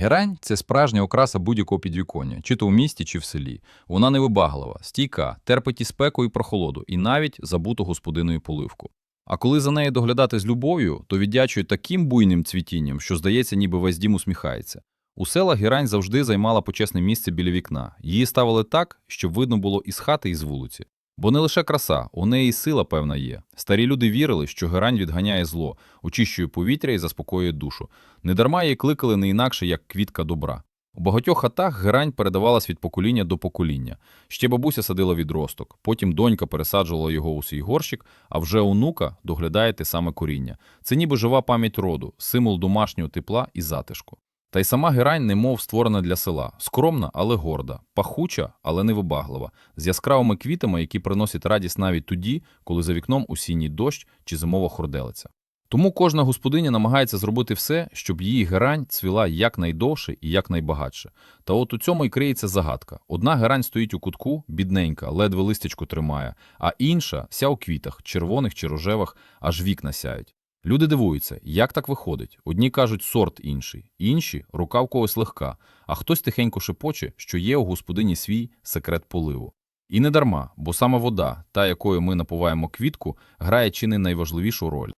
Герань це справжня окраса будь-якого підвіконня, чи то в місті, чи в селі. Вона невибаглива, стійка, терпить і спеку, і прохолоду, і навіть забуту господиною поливку. А коли за нею доглядати з любов'ю, то віддячує таким буйним цвітінням, що здається, ніби весь дім усміхається. У селах герань завжди займала почесне місце біля вікна. Її ставили так, щоб видно було із хати, і з вулиці. Бо не лише краса, у неї сила певна є. Старі люди вірили, що герань відганяє зло, очищує повітря і заспокоює душу. Недарма її кликали не інакше, як квітка добра. У багатьох хатах герань передавалась від покоління до покоління. Ще бабуся садила відросток, потім донька пересаджувала його у свій горщик, а вже онука доглядає те саме коріння. Це ніби жива пам'ять роду, символ домашнього тепла і затишку. Та й сама герань немов створена для села, скромна, але горда, пахуча, але невибаглива, з яскравими квітами, які приносять радість навіть тоді, коли за вікном осінній дощ чи зимова хорделиця. Тому кожна господиня намагається зробити все, щоб її герань цвіла якнайдовше і якнайбагатше. Та от у цьому й криється загадка. Одна герань стоїть у кутку, бідненька, ледве листячку тримає, а інша вся у квітах, червоних чи рожевих, аж вікна сяють. Люди дивуються, як так виходить. Одні кажуть сорт інший, інші рука в когось легка, а хтось тихенько шепоче, що є у господині свій секрет поливу. І не дарма, бо саме вода, та якою ми напуваємо квітку, грає чи не найважливішу роль.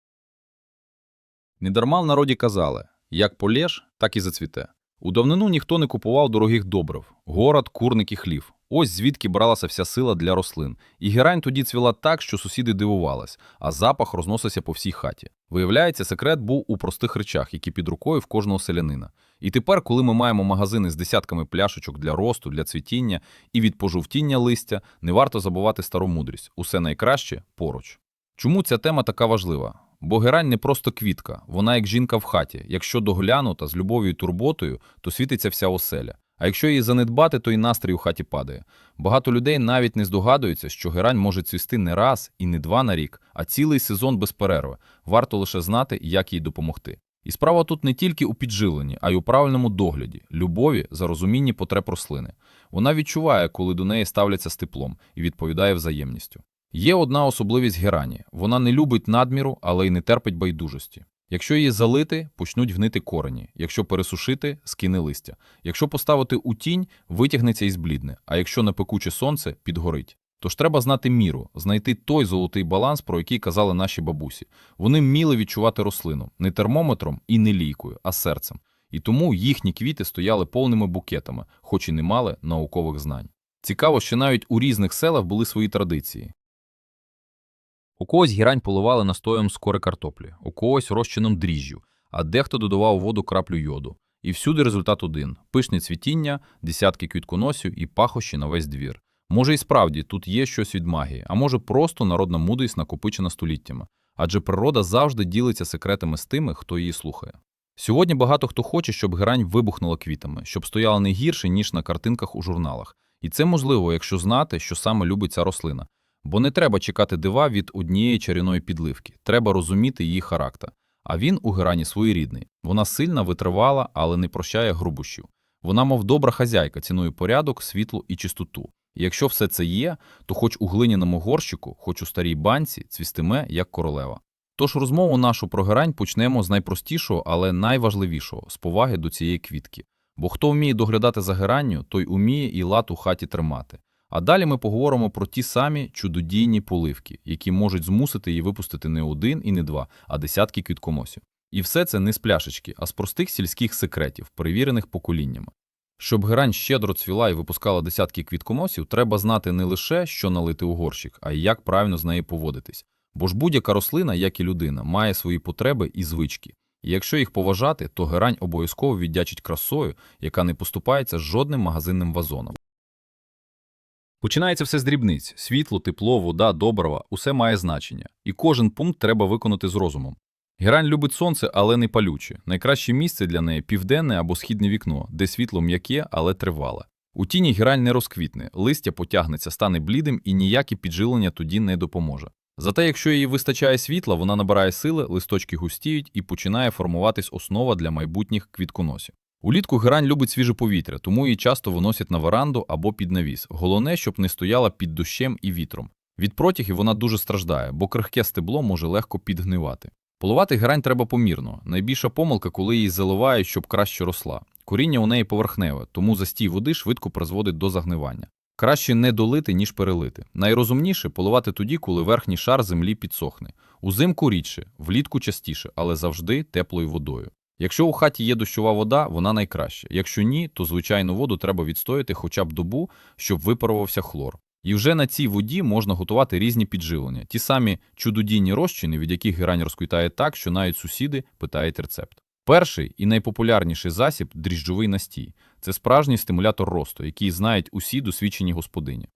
Недарма в народі казали як полєш, так і зацвіте. У давнину ніхто не купував дорогих добрив город, курник і хлів. Ось звідки бралася вся сила для рослин. І герань тоді цвіла так, що сусіди дивувались, а запах розносився по всій хаті. Виявляється, секрет був у простих речах, які під рукою в кожного селянина. І тепер, коли ми маємо магазини з десятками пляшечок для росту, для цвітіння і від пожовтіння листя, не варто забувати стару мудрість. Усе найкраще поруч. Чому ця тема така важлива? Бо герань не просто квітка, вона як жінка в хаті. Якщо доглянута з любов'ю і турботою, то світиться вся оселя. А якщо її занедбати, то і настрій у хаті падає. Багато людей навіть не здогадуються, що герань може цвісти не раз і не два на рік, а цілий сезон без перерви. Варто лише знати, як їй допомогти. І справа тут не тільки у підживленні, а й у правильному догляді, любові за розумінні потреб рослини. Вона відчуває, коли до неї ставляться з теплом і відповідає взаємністю. Є одна особливість герані: вона не любить надміру, але й не терпить байдужості. Якщо її залити, почнуть гнити корені, якщо пересушити, скине листя. Якщо поставити у тінь, витягнеться і зблідне, а якщо на пекуче сонце, підгорить. Тож треба знати міру, знайти той золотий баланс, про який казали наші бабусі. Вони вміли відчувати рослину не термометром і не лійкою, а серцем. І тому їхні квіти стояли повними букетами, хоч і не мали наукових знань. Цікаво, що навіть у різних селах були свої традиції. У когось гірань поливали настоєм з кори картоплі, у когось розчином дріжджю, а дехто додавав у воду краплю йоду. І всюди результат один пишне цвітіння, десятки квітконосів і пахощі на весь двір. Може, і справді тут є щось від магії, а може, просто народна мудрість накопичена століттями, адже природа завжди ділиться секретами з тими, хто її слухає. Сьогодні багато хто хоче, щоб герань вибухнула квітами, щоб стояла не гірше, ніж на картинках у журналах. І це можливо, якщо знати, що саме любить ця рослина. Бо не треба чекати дива від однієї чарівної підливки, треба розуміти її характер. А він у герані своєрідний. Вона сильна, витривала, але не прощає грубощів. Вона, мов добра хазяйка, цінує порядок, світло і чистоту. І якщо все це є, то хоч у глиняному горщику, хоч у старій банці, цвістиме як королева. Тож розмову нашу про герань почнемо з найпростішого, але найважливішого з поваги до цієї квітки. Бо хто вміє доглядати за геранню, той уміє і лад у хаті тримати. А далі ми поговоримо про ті самі чудодійні поливки, які можуть змусити її випустити не один і не два, а десятки квітконосів. І все це не з пляшечки, а з простих сільських секретів, перевірених поколіннями. Щоб герань щедро цвіла і випускала десятки квітконосів, треба знати не лише, що налити у горщик, а й як правильно з нею поводитись. Бо ж будь-яка рослина, як і людина, має свої потреби і звички. І якщо їх поважати, то герань обов'язково віддячить красою, яка не поступається жодним магазинним вазоном. Починається все з дрібниць: світло, тепло, вода, добрива усе має значення, і кожен пункт треба виконати з розумом. Герань любить сонце, але не палюче. Найкраще місце для неї південне або східне вікно, де світло м'яке, але тривале. У тіні герань не розквітне, листя потягнеться, стане блідим і ніяке піджилення тоді не допоможе. Зате, якщо їй вистачає світла, вона набирає сили, листочки густіють і починає формуватись основа для майбутніх квітконосів. Улітку герань любить свіже повітря, тому її часто виносять на веранду або під навіс. Головне, щоб не стояла під дощем і вітром. Від протягів вона дуже страждає, бо крихке стебло може легко підгнивати. Поливати герань треба помірно. Найбільша помилка, коли її заливають, щоб краще росла. Коріння у неї поверхневе, тому застій води швидко призводить до загнивання. Краще не долити, ніж перелити. Найрозумніше поливати тоді, коли верхній шар землі підсохне. Узимку рідше, влітку частіше, але завжди теплою водою. Якщо у хаті є дощова вода, вона найкраща. Якщо ні, то звичайну воду треба відстояти хоча б добу, щоб випарувався хлор. І вже на цій воді можна готувати різні підживлення, ті самі чудодійні розчини, від яких герань розквітає так, що навіть сусіди питають рецепт. Перший і найпопулярніший засіб дріжджовий настій. Це справжній стимулятор росту, який знають усі досвідчені господині.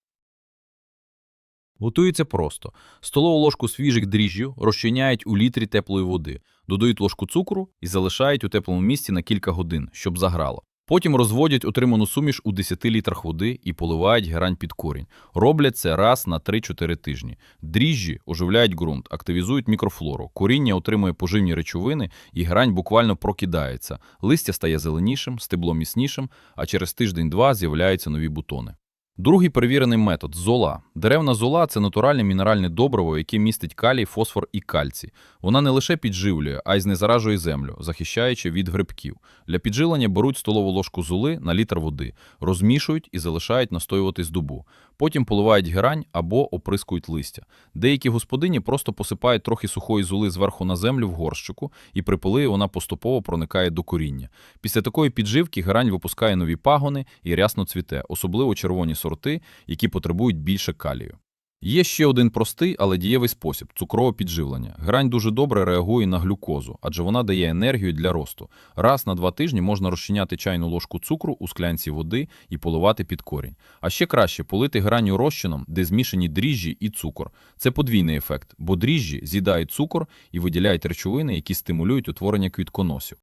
Готується просто. Столову ложку свіжих дріжджів розчиняють у літрі теплої води, додають ложку цукру і залишають у теплому місці на кілька годин, щоб заграло. Потім розводять отриману суміш у 10 літрах води і поливають герань під корінь. Роблять це раз на 3-4 тижні. Дріжджі оживляють ґрунт, активізують мікрофлору, коріння отримує поживні речовини і герань буквально прокидається. Листя стає зеленішим, стебло міцнішим, а через тиждень-два з'являються нові бутони. Другий перевірений метод зола. Деревна зола це натуральне мінеральне добриво, яке містить калій, фосфор і кальцій. Вона не лише підживлює, а й знезаражує землю, захищаючи від грибків. Для підживлення беруть столову ложку золи на літр води, розмішують і залишають настоюватись добу. Потім поливають герань або оприскують листя. Деякі господині просто посипають трохи сухої зули зверху на землю в горщику, і при поливі вона поступово проникає до коріння. Після такої підживки герань випускає нові пагони і рясно цвіте, особливо червоні сорти, які потребують більше калію. Є ще один простий, але дієвий спосіб цукрове підживлення. Грань дуже добре реагує на глюкозу, адже вона дає енергію для росту. Раз на два тижні можна розчиняти чайну ложку цукру у склянці води і поливати під корінь. А ще краще полити граню розчином, де змішані дріжджі і цукор. Це подвійний ефект, бо дріжджі з'їдають цукор і виділяють речовини, які стимулюють утворення квітконосів.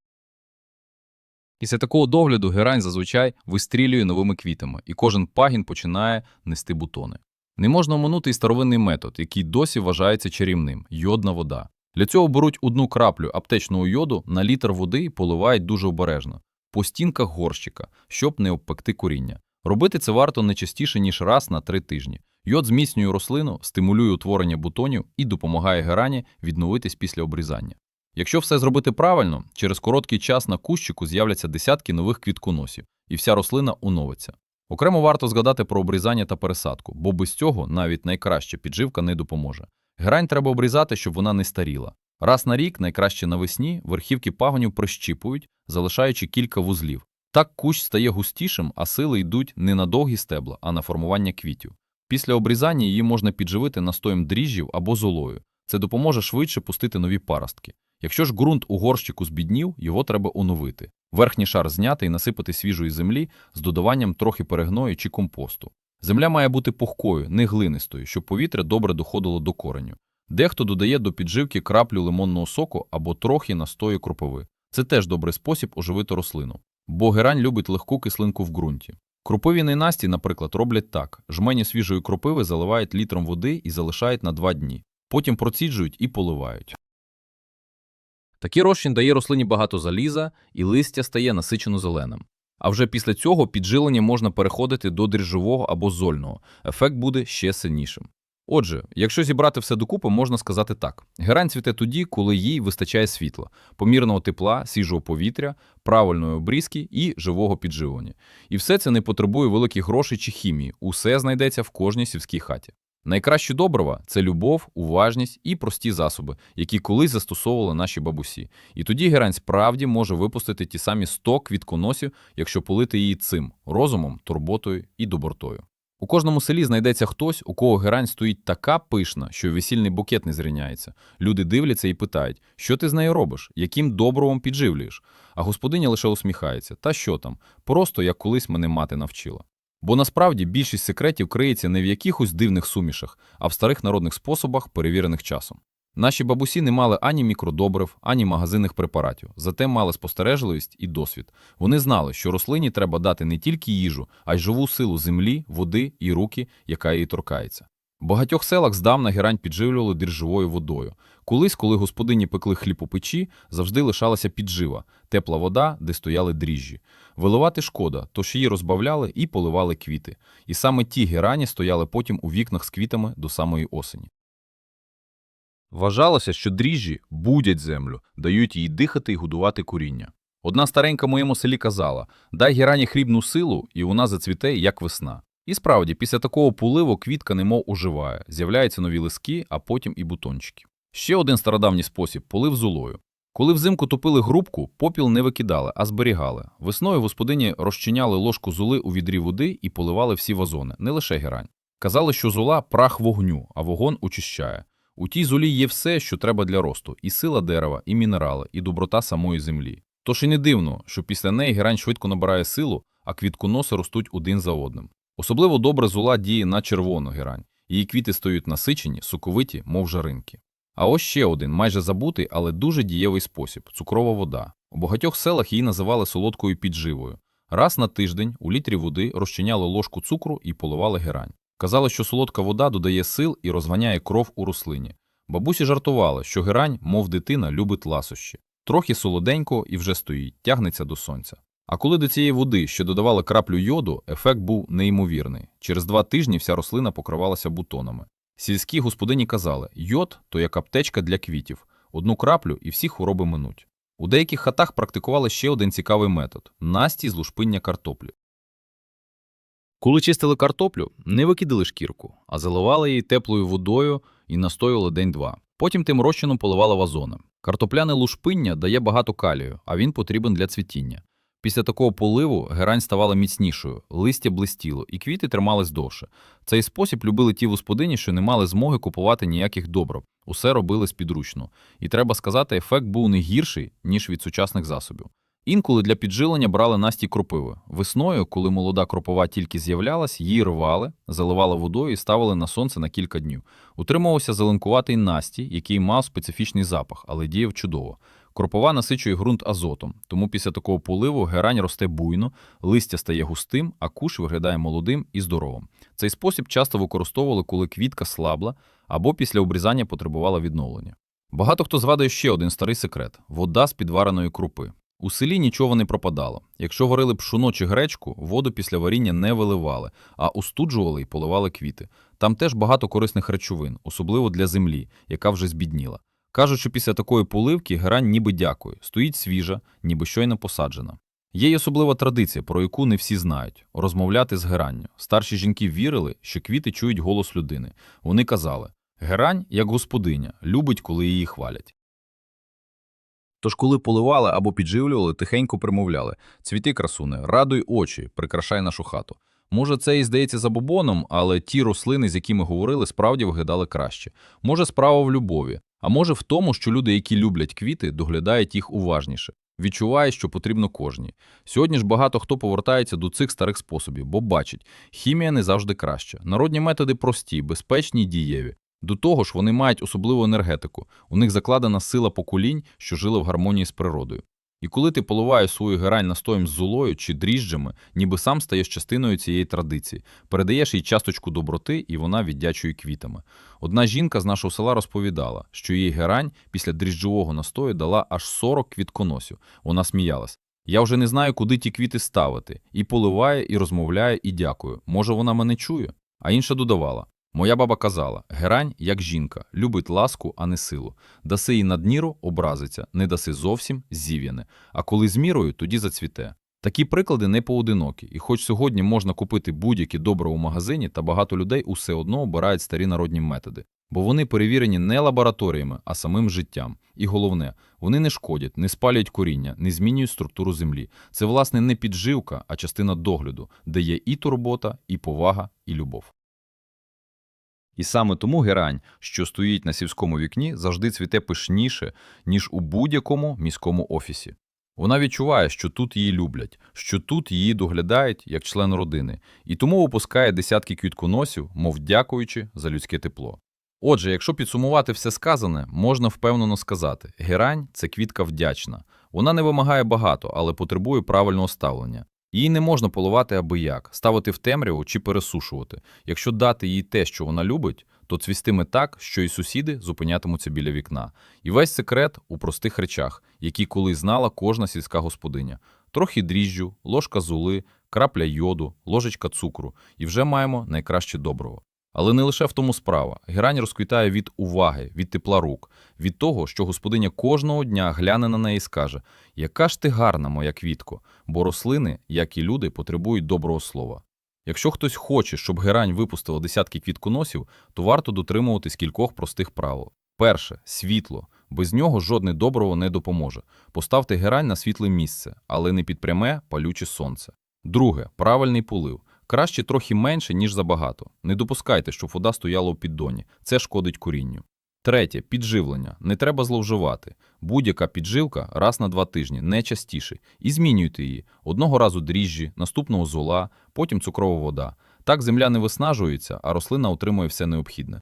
Після такого догляду герань зазвичай вистрілює новими квітами, і кожен пагін починає нести бутони. Не можна оминути і старовинний метод, який досі вважається чарівним йодна вода. Для цього беруть одну краплю аптечного йоду на літр води і поливають дуже обережно, по стінках горщика, щоб не обпекти коріння. Робити це варто не частіше, ніж раз на три тижні. Йод зміцнює рослину, стимулює утворення бутонів і допомагає герані відновитись після обрізання. Якщо все зробити правильно, через короткий час на кущику з'являться десятки нових квітконосів, і вся рослина оновиться. Окремо варто згадати про обрізання та пересадку, бо без цього навіть найкраща підживка не допоможе. Грань треба обрізати, щоб вона не старіла. Раз на рік, найкраще навесні, верхівки пагонів прищіпують, залишаючи кілька вузлів. Так кущ стає густішим, а сили йдуть не на довгі стебла, а на формування квітів. Після обрізання її можна підживити настоєм дріжджів або золою. Це допоможе швидше пустити нові паростки. Якщо ж ґрунт у горщику збіднів, його треба оновити. Верхній шар зняти і насипати свіжої землі з додаванням трохи перегною чи компосту. Земля має бути пухкою, не глинистою, щоб повітря добре доходило до кореню. Дехто додає до підживки краплю лимонного соку або трохи настою кропиви. Це теж добрий спосіб оживити рослину. Бо герань любить легку кислинку в ґрунті. Кропивіний насті, наприклад, роблять так: жмені свіжої кропиви заливають літром води і залишають на два дні. Потім проціджують і поливають. Такий розчин дає рослині багато заліза, і листя стає насичено зеленим. А вже після цього піджилення можна переходити до дріжджового або зольного. Ефект буде ще сильнішим. Отже, якщо зібрати все докупи, можна сказати так: герань цвіте тоді, коли їй вистачає світла, помірного тепла, свіжого повітря, правильної обрізки і живого підживлення. І все це не потребує великих грошей чи хімії, усе знайдеться в кожній сільській хаті. Найкращі добрива це любов, уважність і прості засоби, які колись застосовували наші бабусі. І тоді герань справді може випустити ті самі 100 квітконосів, якщо полити її цим розумом, турботою і добротою. У кожному селі знайдеться хтось, у кого герань стоїть така пишна, що весільний букет не зрівняється. Люди дивляться і питають, що ти з нею робиш, яким добровом підживлюєш. А господиня лише усміхається. Та що там? Просто як колись мене мати навчила. Бо насправді більшість секретів криється не в якихось дивних сумішах, а в старих народних способах, перевірених часом. Наші бабусі не мали ані мікродобрив, ані магазинних препаратів, зате мали спостережливість і досвід. Вони знали, що рослині треба дати не тільки їжу, а й живу силу землі, води і руки, яка її торкається. Багатьох селах здавна герань підживлювали дріжджовою водою. Колись, коли господині пекли хліб у печі, завжди лишалася піджива, тепла вода, де стояли дріжджі. Виливати шкода, тож її розбавляли і поливали квіти. І саме ті герані стояли потім у вікнах з квітами до самої осені. Вважалося, що дріжджі будять землю, дають їй дихати і годувати коріння. Одна старенька в моєму селі казала: дай гірані хлібну силу, і вона зацвіте, як весна. І справді, після такого поливу квітка немов оживає, з'являються нові лиски, а потім і бутончики. Ще один стародавній спосіб полив золою. Коли взимку топили грубку, попіл не викидали, а зберігали. Весною господині розчиняли ложку золи у відрі води і поливали всі вазони, не лише герань. Казали, що зола прах вогню, а вогонь очищає. У тій золі є все, що треба для росту: і сила дерева, і мінерали, і доброта самої землі. Тож і не дивно, що після неї герань швидко набирає силу, а квітконоси ростуть один за одним. Особливо добре зола діє на червону герань. Її квіти стають насичені, соковиті, мов жаринки. А ось ще один, майже забутий, але дуже дієвий спосіб цукрова вода. У багатьох селах її називали солодкою підживою. Раз на тиждень у літрі води розчиняли ложку цукру і поливали герань. Казали, що солодка вода додає сил і розганяє кров у рослині. Бабусі жартували, що герань, мов дитина, любить ласощі. Трохи солоденько і вже стоїть, тягнеться до сонця. А коли до цієї води ще додавали краплю йоду, ефект був неймовірний. Через два тижні вся рослина покривалася бутонами. Сільські господині казали, йод то як аптечка для квітів, одну краплю і всі хвороби минуть. У деяких хатах практикували ще один цікавий метод настій з лушпиння картоплі. Коли чистили картоплю, не викидали шкірку, а заливали її теплою водою і настоювали день-два. Потім тим розчином поливали вазони. Картопляне лушпиння дає багато калію, а він потрібен для цвітіння. Після такого поливу герань ставала міцнішою, листя блистіло, і квіти тримались довше. Цей спосіб любили ті господині, що не мали змоги купувати ніяких добрив. Усе робили спідручно. І треба сказати, ефект був не гірший, ніж від сучасних засобів. Інколи для піджилення брали настій кропиви. Весною, коли молода кропова тільки з'являлась, її рвали, заливали водою і ставили на сонце на кілька днів. Утримувався зеленкуватий настій, який мав специфічний запах, але діяв чудово. Кропова насичує ґрунт азотом, тому після такого поливу герань росте буйно, листя стає густим, а куш виглядає молодим і здоровим. Цей спосіб часто використовували, коли квітка слабла або після обрізання потребувала відновлення. Багато хто згадує ще один старий секрет вода з підвареної крупи. У селі нічого не пропадало. Якщо варили пшоно чи гречку, воду після варіння не виливали, а устуджували і поливали квіти. Там теж багато корисних речовин, особливо для землі, яка вже збідніла. Кажуть, що після такої поливки герань ніби дякує, стоїть свіжа, ніби щойно посаджена. Є й особлива традиція, про яку не всі знають розмовляти з геранню. Старші жінки вірили, що квіти чують голос людини. Вони казали: герань, як господиня, любить, коли її хвалять. Тож, коли поливали або підживлювали, тихенько примовляли цвіти, красуне, радуй очі, прикрашай нашу хату. Може, це і здається забобоном, але ті рослини, з якими говорили, справді виглядали краще. Може, справа в любові, а може в тому, що люди, які люблять квіти, доглядають їх уважніше, відчуває, що потрібно кожній. Сьогодні ж багато хто повертається до цих старих способів, бо бачить, хімія не завжди краща. Народні методи прості, безпечні й дієві. До того ж, вони мають особливу енергетику. У них закладена сила поколінь, що жили в гармонії з природою. І коли ти поливаєш свою герань настоєм з золою чи дріжджами, ніби сам стаєш частиною цієї традиції, передаєш їй часточку доброти, і вона віддячує квітами. Одна жінка з нашого села розповідала, що її герань після дріжджового настою дала аж 40 квітконосів. Вона сміялась. Я вже не знаю, куди ті квіти ставити. І поливає, і розмовляє, і дякую. Може, вона мене чує? А інша додавала. Моя баба казала: герань, як жінка, любить ласку, а не силу. Даси їй надміру, образиться, не даси зовсім зів'яне. А коли з мірою, тоді зацвіте. Такі приклади не поодинокі, і хоч сьогодні можна купити будь-які добра у магазині, та багато людей усе одно обирають старі народні методи, бо вони перевірені не лабораторіями, а самим життям. І головне, вони не шкодять, не спалюють коріння, не змінюють структуру землі. Це, власне, не підживка, а частина догляду, де є і турбота, і повага, і любов. І саме тому герань, що стоїть на сільському вікні, завжди цвіте пишніше, ніж у будь-якому міському офісі. Вона відчуває, що тут її люблять, що тут її доглядають як член родини, і тому випускає десятки квітконосів, мов дякуючи за людське тепло. Отже, якщо підсумувати все сказане, можна впевнено сказати: герань це квітка вдячна. Вона не вимагає багато, але потребує правильного ставлення. Її не можна поливати аби як, ставити в темряву чи пересушувати. Якщо дати їй те, що вона любить, то цвістиме так, що і сусіди зупинятимуться біля вікна. І весь секрет у простих речах, які колись знала кожна сільська господиня: трохи дріжджу, ложка зули, крапля йоду, ложечка цукру, і вже маємо найкраще доброго. Але не лише в тому справа. Герань розквітає від уваги, від тепла рук, від того, що господиня кожного дня гляне на неї і скаже: Яка ж ти гарна, моя квітко, бо рослини, як і люди, потребують доброго слова. Якщо хтось хоче, щоб герань випустила десятки квітконосів, то варто дотримуватись кількох простих правил. Перше світло. Без нього жодне доброго не допоможе. Поставте герань на світле місце, але не під пряме палюче сонце. Друге правильний полив. Краще трохи менше, ніж забагато. Не допускайте, щоб вода стояла у піддоні. Це шкодить корінню. Третє підживлення. Не треба зловживати. Будь-яка підживка раз на два тижні, не частіше. І змінюйте її. Одного разу дріжджі, наступного зола, потім цукрова вода. Так земля не виснажується, а рослина отримує все необхідне.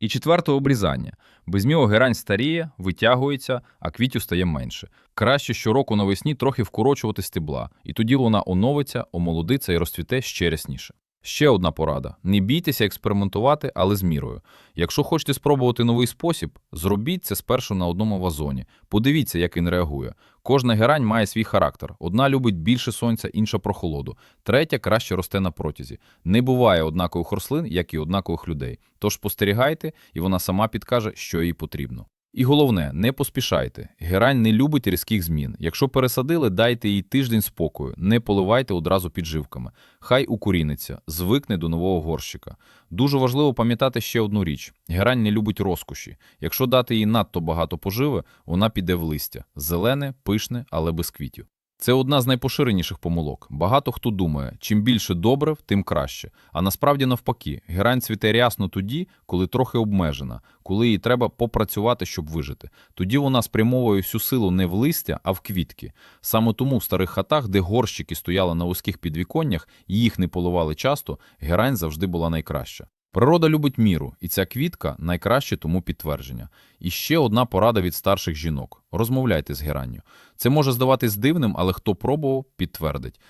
І четверте обрізання. Без нього герань старіє, витягується, а квітів стає менше. Краще щороку навесні трохи вкорочувати стебла, і тоді вона оновиться, омолодиться і розцвіте ще рясніше. Ще одна порада: не бійтеся експериментувати, але з мірою. Якщо хочете спробувати новий спосіб, зробіть це спершу на одному вазоні. Подивіться, як він реагує. Кожна герань має свій характер. Одна любить більше сонця, інша прохолоду, третя краще росте на протязі. Не буває однакових рослин, як і однакових людей. Тож спостерігайте, і вона сама підкаже, що їй потрібно. І головне, не поспішайте. Герань не любить різких змін. Якщо пересадили, дайте їй тиждень спокою, не поливайте одразу підживками. Хай укоріниться, звикне до нового горщика. Дуже важливо пам'ятати ще одну річ: герань не любить розкоші. Якщо дати їй надто багато поживи, вона піде в листя зелене, пишне, але без квітів. Це одна з найпоширеніших помилок. Багато хто думає, чим більше добрив, тим краще. А насправді навпаки, герань цвіте рясно тоді, коли трохи обмежена, коли їй треба попрацювати, щоб вижити. Тоді вона спрямовує всю силу не в листя, а в квітки. Саме тому в старих хатах, де горщики стояли на вузьких підвіконнях, і їх не поливали часто, герань завжди була найкраща. Природа любить міру, і ця квітка найкраще тому підтвердження. І ще одна порада від старших жінок: розмовляйте з геранню. Це може здаватись дивним, але хто пробував, підтвердить.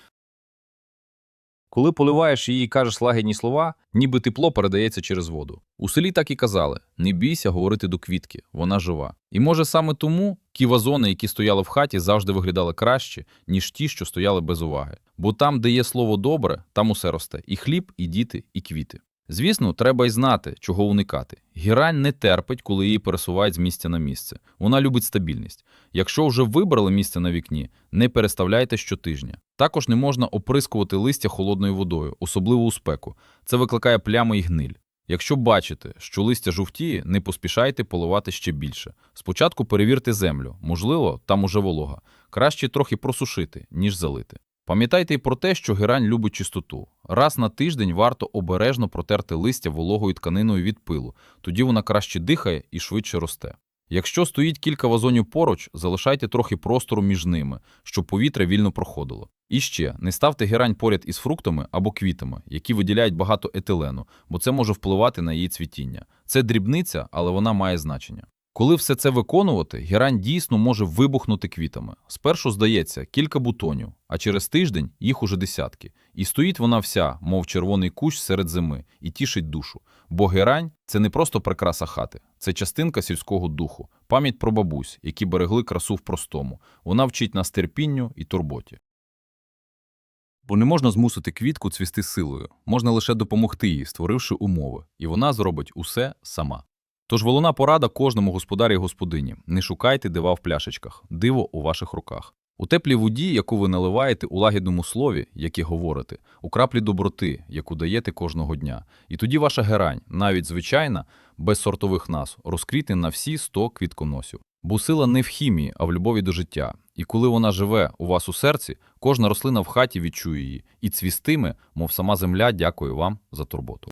Коли поливаєш її і кажеш лагідні слова, ніби тепло передається через воду. У селі так і казали: не бійся говорити до квітки, вона жива. І може саме тому ті вазони, які стояли в хаті, завжди виглядали краще, ніж ті, що стояли без уваги. Бо там, де є слово добре, там усе росте: і хліб, і діти, і квіти. Звісно, треба й знати, чого уникати. Гірань не терпить, коли її пересувають з місця на місце. Вона любить стабільність. Якщо вже вибрали місце на вікні, не переставляйте щотижня. Також не можна оприскувати листя холодною водою, особливо у спеку. Це викликає плями і гниль. Якщо бачите, що листя жовтіє, не поспішайте поливати ще більше. Спочатку перевірте землю, можливо, там уже волога. Краще трохи просушити, ніж залити. Пам'ятайте й про те, що герань любить чистоту. Раз на тиждень варто обережно протерти листя вологою тканиною від пилу, тоді вона краще дихає і швидше росте. Якщо стоїть кілька вазонів поруч, залишайте трохи простору між ними, щоб повітря вільно проходило. І ще не ставте герань поряд із фруктами або квітами, які виділяють багато етилену, бо це може впливати на її цвітіння. Це дрібниця, але вона має значення. Коли все це виконувати, герань дійсно може вибухнути квітами. Спершу здається кілька бутонів, а через тиждень їх уже десятки. І стоїть вона вся, мов червоний кущ серед зими, і тішить душу. Бо герань це не просто прикраса хати, це частинка сільського духу, пам'ять про бабусь, які берегли красу в простому. Вона вчить нас терпінню і турботі. Бо не можна змусити квітку цвісти силою, можна лише допомогти їй, створивши умови, і вона зробить усе сама. Тож волона порада кожному господарі і господині: не шукайте дива в пляшечках, диво у ваших руках. У теплій воді, яку ви наливаєте у лагідному слові, яке говорите, у краплі доброти, яку даєте кожного дня. І тоді ваша герань, навіть звичайна, без сортових нас, розквітне на всі 100 квітконосів. Бо сила не в хімії, а в любові до життя. І коли вона живе у вас у серці, кожна рослина в хаті відчує її і цвістиме, мов сама земля дякує вам за турботу.